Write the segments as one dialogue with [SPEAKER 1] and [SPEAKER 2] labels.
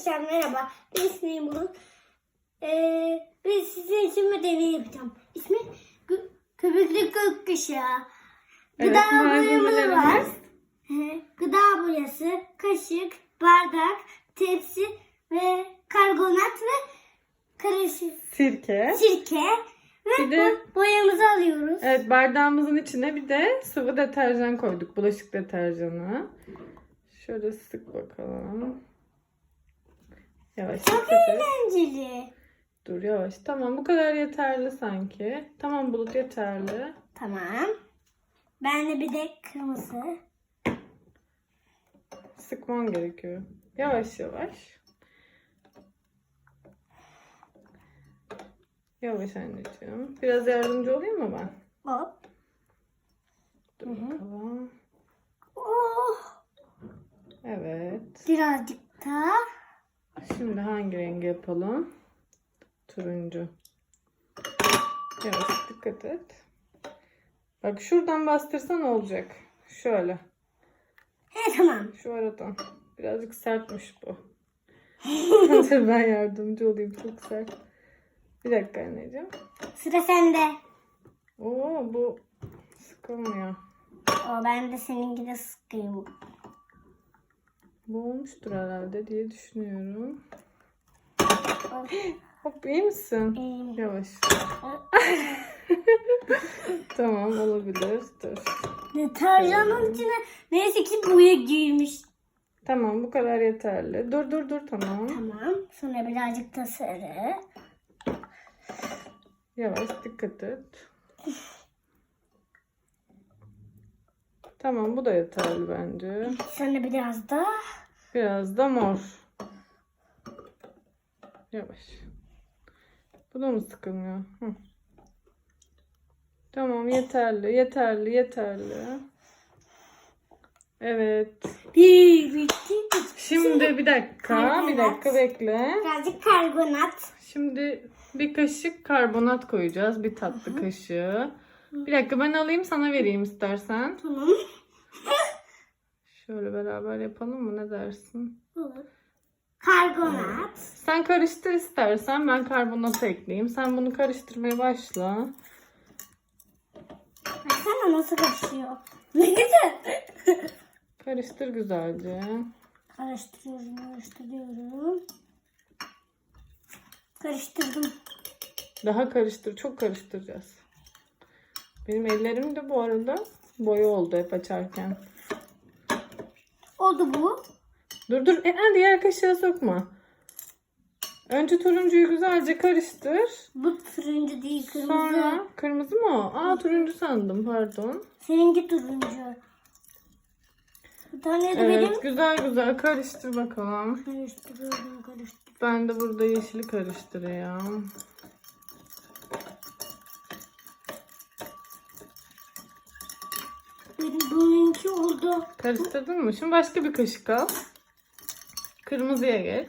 [SPEAKER 1] Arkadaşlar merhaba. Ben ismim Bulut. Ee, ben sizin için deney yapacağım. İsmi gö- köpüklü gökkuşağı.
[SPEAKER 2] Evet,
[SPEAKER 1] Gıda boyamız var. Gıda boyası, kaşık, bardak, tepsi ve karbonat ve karışık
[SPEAKER 2] Sirke.
[SPEAKER 1] sirke. Ve
[SPEAKER 2] Bir de-
[SPEAKER 1] bo- boyamızı alıyoruz.
[SPEAKER 2] Evet bardağımızın içine bir de sıvı deterjan koyduk. Bulaşık deterjanı. Şöyle sık bakalım. Yavaş
[SPEAKER 1] Çok eğlenceli.
[SPEAKER 2] Dur yavaş. Tamam bu kadar yeterli sanki. Tamam bulut yeterli.
[SPEAKER 1] Tamam. Ben de bir de kırmızı.
[SPEAKER 2] Sıkman gerekiyor. Yavaş yavaş. Yavaş anneciğim. Biraz yardımcı olayım mı ben?
[SPEAKER 1] Hop.
[SPEAKER 2] Dur bakalım.
[SPEAKER 1] Oh.
[SPEAKER 2] Evet.
[SPEAKER 1] Birazcık daha.
[SPEAKER 2] Şimdi hangi rengi yapalım? Turuncu. Yavaş dikkat et. Bak şuradan bastırsan olacak. Şöyle.
[SPEAKER 1] He tamam.
[SPEAKER 2] Şu aradan. Birazcık sertmiş bu. Dur ben yardımcı olayım. Çok sert. Bir dakika anneciğim.
[SPEAKER 1] Sıra sende.
[SPEAKER 2] Oo bu sıkılmıyor.
[SPEAKER 1] O ben de seninki de sıkayım.
[SPEAKER 2] Bu olmuştur herhalde diye düşünüyorum. Hop iyi misin?
[SPEAKER 1] İyiyim.
[SPEAKER 2] Yavaş. tamam olabilir. Dur.
[SPEAKER 1] Deterjanın içine neyse ki boya girmiş.
[SPEAKER 2] Tamam bu kadar yeterli. Dur dur dur tamam.
[SPEAKER 1] Tamam. Sonra birazcık da sarı.
[SPEAKER 2] Yavaş dikkat et. Tamam bu da yeterli bence.
[SPEAKER 1] Sonra biraz da
[SPEAKER 2] Biraz da mor. Yavaş. Bu da mı sıkılmıyor? Hı. Tamam yeterli yeterli yeterli. Evet.
[SPEAKER 1] bir bitti.
[SPEAKER 2] Şimdi bir dakika bir dakika bekle.
[SPEAKER 1] Birazcık karbonat.
[SPEAKER 2] Şimdi bir kaşık karbonat koyacağız. Bir tatlı kaşığı. Bir dakika ben alayım sana vereyim istersen.
[SPEAKER 1] Tamam.
[SPEAKER 2] Şöyle beraber yapalım mı ne dersin?
[SPEAKER 1] Olur. Karbonat.
[SPEAKER 2] Sen karıştır istersen ben karbonat ekleyeyim. Sen bunu karıştırmaya başla.
[SPEAKER 1] Baksana nasıl karışıyor. Ne güzel.
[SPEAKER 2] Karıştır güzelce.
[SPEAKER 1] Karıştırıyorum, karıştırıyorum. Karıştırdım.
[SPEAKER 2] Daha karıştır. Çok karıştıracağız. Benim ellerim de bu arada boya oldu hep açarken.
[SPEAKER 1] Oldu bu.
[SPEAKER 2] Dur dur. E, diğer kaşığa sokma. Önce turuncuyu güzelce karıştır.
[SPEAKER 1] Bu turuncu değil kırmızı.
[SPEAKER 2] Sonra kırmızı mı o? Aa turuncu sandım pardon.
[SPEAKER 1] Seninki turuncu. Bir tane de benim.
[SPEAKER 2] Evet güzel güzel karıştır bakalım.
[SPEAKER 1] Karıştırıyorum, karıştırıyorum.
[SPEAKER 2] Ben de burada yeşili karıştırıyorum.
[SPEAKER 1] Bununki oldu.
[SPEAKER 2] Karıştırdın mı? Şimdi başka bir kaşık al. Kırmızıya geç.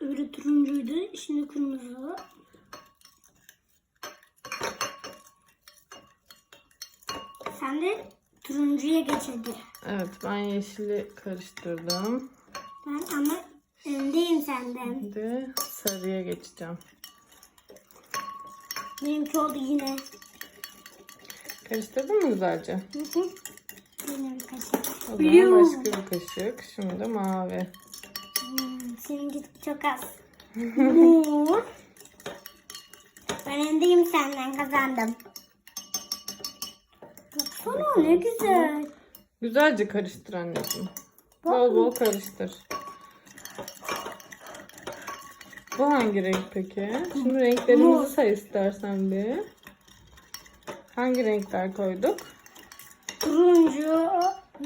[SPEAKER 1] Öbürü turuncuydu. Şimdi kırmızı. Sen de turuncuya geç hadi.
[SPEAKER 2] Evet ben yeşili karıştırdım.
[SPEAKER 1] Ben ama öndeyim senden.
[SPEAKER 2] Şimdi sarıya geçeceğim.
[SPEAKER 1] Benimki oldu yine.
[SPEAKER 2] Karıştırdın mı güzelce?
[SPEAKER 1] Hı hı. Yine bir kaşık.
[SPEAKER 2] O zaman başka bir kaşık. Şimdi mavi.
[SPEAKER 1] Hmm, seninki çok az. Mor. ben öndeyim senden kazandım. Baksana ne güzel.
[SPEAKER 2] Güzelce karıştır anneciğim. Bol bol karıştır. Bu hangi renk peki? Şimdi renklerimizi say istersen bir. Hangi renkler koyduk?
[SPEAKER 1] Turuncu,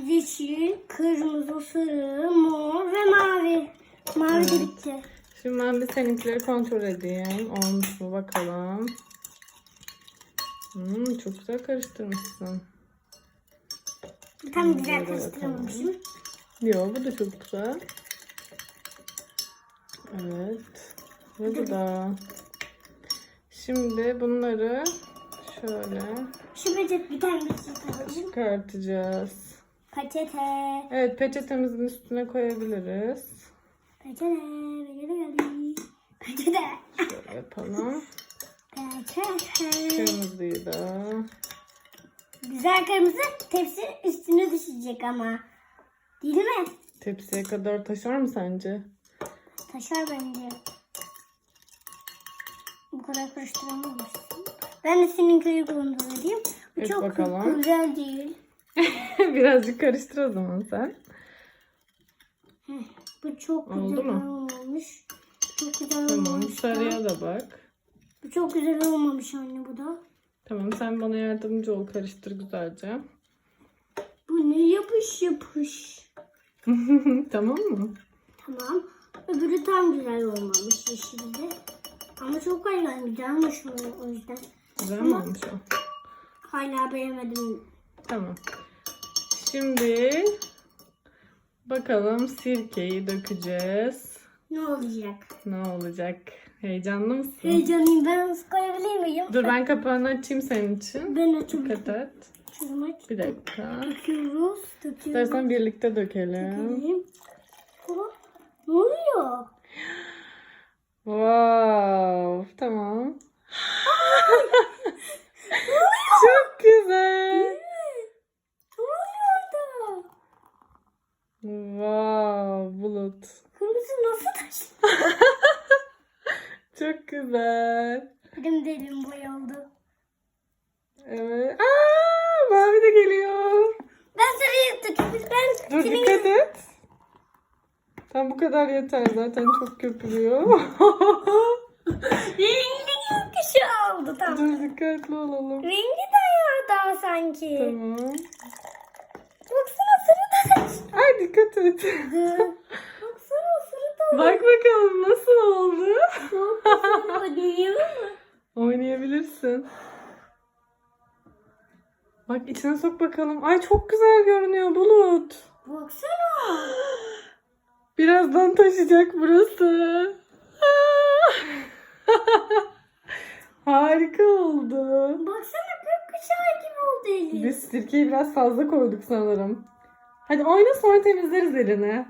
[SPEAKER 1] yeşil, kırmızı, sarı, mor ve mavi. Mavi de
[SPEAKER 2] Evet.
[SPEAKER 1] bitti.
[SPEAKER 2] Şimdi ben bir seninkileri kontrol edeyim. Olmuş mu bakalım. Hmm, çok güzel karıştırmışsın.
[SPEAKER 1] Tam güzel
[SPEAKER 2] Böyle
[SPEAKER 1] karıştıramamışım.
[SPEAKER 2] Yo bu da çok güzel. Evet. Ve bu da. Şimdi bunları şöyle
[SPEAKER 1] Şu becek bir alalım.
[SPEAKER 2] çıkartacağız.
[SPEAKER 1] Peçete.
[SPEAKER 2] Evet peçetemizin üstüne koyabiliriz.
[SPEAKER 1] Peçete. Peçete geldi. Peçete.
[SPEAKER 2] Şöyle yapalım.
[SPEAKER 1] Peçete.
[SPEAKER 2] Kırmızıyı da.
[SPEAKER 1] Güzel kırmızı tepsinin üstüne düşecek ama. Değil mi?
[SPEAKER 2] Tepsiye kadar taşar mı sence?
[SPEAKER 1] Taşar bence. Bu kadar karıştıramamışsın. Ben de senin köyü edeyim. Bu çok
[SPEAKER 2] bakalım.
[SPEAKER 1] güzel değil.
[SPEAKER 2] Birazcık karıştır o zaman sen.
[SPEAKER 1] Bu çok
[SPEAKER 2] Oldu
[SPEAKER 1] güzel
[SPEAKER 2] mu?
[SPEAKER 1] olmamış. Çok güzel
[SPEAKER 2] Tamam
[SPEAKER 1] olmamış. da.
[SPEAKER 2] sarıya da bak.
[SPEAKER 1] Bu çok güzel olmamış anne bu da.
[SPEAKER 2] Tamam sen bana yardımcı ol karıştır güzelce.
[SPEAKER 1] Bu ne yapış yapış.
[SPEAKER 2] tamam mı?
[SPEAKER 1] Tamam. Öbürü tam güzel olmamış yeşilde. Ama çok hala güzel olmuş o- o yüzden.
[SPEAKER 2] Güzel mi olmuş o?
[SPEAKER 1] Hala beğenmedim.
[SPEAKER 2] Tamam. Şimdi bakalım sirkeyi dökeceğiz.
[SPEAKER 1] Ne olacak?
[SPEAKER 2] Ne olacak? Heyecanlı mısın?
[SPEAKER 1] Heyecanlıyım. Ben hızlı koyabilir miyim?
[SPEAKER 2] Dur ben kapağını açayım senin için.
[SPEAKER 1] Ben açayım.
[SPEAKER 2] Dikkat et.
[SPEAKER 1] Aç.
[SPEAKER 2] Bir dakika.
[SPEAKER 1] Döküyoruz. Döküyoruz.
[SPEAKER 2] İstersen birlikte dökelim.
[SPEAKER 1] Dökelim. Ne oluyor?
[SPEAKER 2] Wow. Tamam. Çok güzel. Wow. Bulut.
[SPEAKER 1] Kırmızı nasıl taş?
[SPEAKER 2] Çok güzel.
[SPEAKER 1] Benim de elim boyaldı.
[SPEAKER 2] Evet. Aa, mavi de geliyor.
[SPEAKER 1] Ben sarıyı döküyoruz. Ben
[SPEAKER 2] Dur
[SPEAKER 1] senin
[SPEAKER 2] dikkat et. Tam bu kadar yeter zaten çok köpürüyor.
[SPEAKER 1] Oldu tam.
[SPEAKER 2] Dur dikkatli olalım.
[SPEAKER 1] Rengi de ya daha sanki.
[SPEAKER 2] Tamam.
[SPEAKER 1] Baksana sarı da
[SPEAKER 2] Ay dikkat et.
[SPEAKER 1] Baksana sarı da
[SPEAKER 2] Bak bakalım nasıl oldu.
[SPEAKER 1] Oynayalım mı?
[SPEAKER 2] Oynayabilirsin. Bak içine sok bakalım. Ay çok güzel görünüyor Bulut.
[SPEAKER 1] Baksana.
[SPEAKER 2] Birazdan taşıyacak burası. Harika oldu.
[SPEAKER 1] Baksana gökkuşağı gibi oldu eli.
[SPEAKER 2] Biz sirkeyi biraz fazla koyduk sanırım. Hadi oyna sonra temizleriz elini.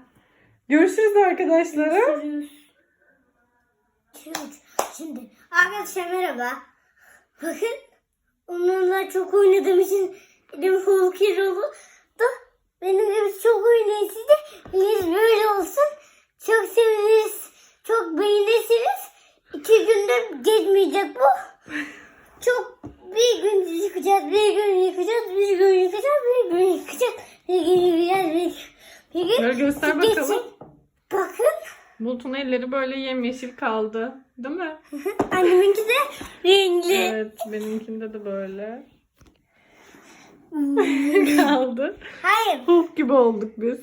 [SPEAKER 2] Görüşürüz arkadaşlarım.
[SPEAKER 1] Sarıyoruz. Şimdi- arkadaşlar merhaba. Bakın onlarla çok oynadığım için elim hulkir oldu. Da benim gibi çok oynayın siz de eliniz böyle olsun. Çok seviniriz. Çok beğenirsiniz. İki günde geçmeyecek bu. Çok bir gün yıkacağız, bir gün yıkacağız, bir gün yıkacağız, bir gün yıkacağız, bir gün yıkacağız, bir gün
[SPEAKER 2] Böyle göster bakalım.
[SPEAKER 1] Bakın.
[SPEAKER 2] Bulut'un elleri böyle yemyeşil kaldı. Değil mi?
[SPEAKER 1] Anneminki de renkli.
[SPEAKER 2] Evet benimkinde de böyle
[SPEAKER 1] Hmm.
[SPEAKER 2] kaldı.
[SPEAKER 1] Hayır.
[SPEAKER 2] Hulk gibi olduk biz.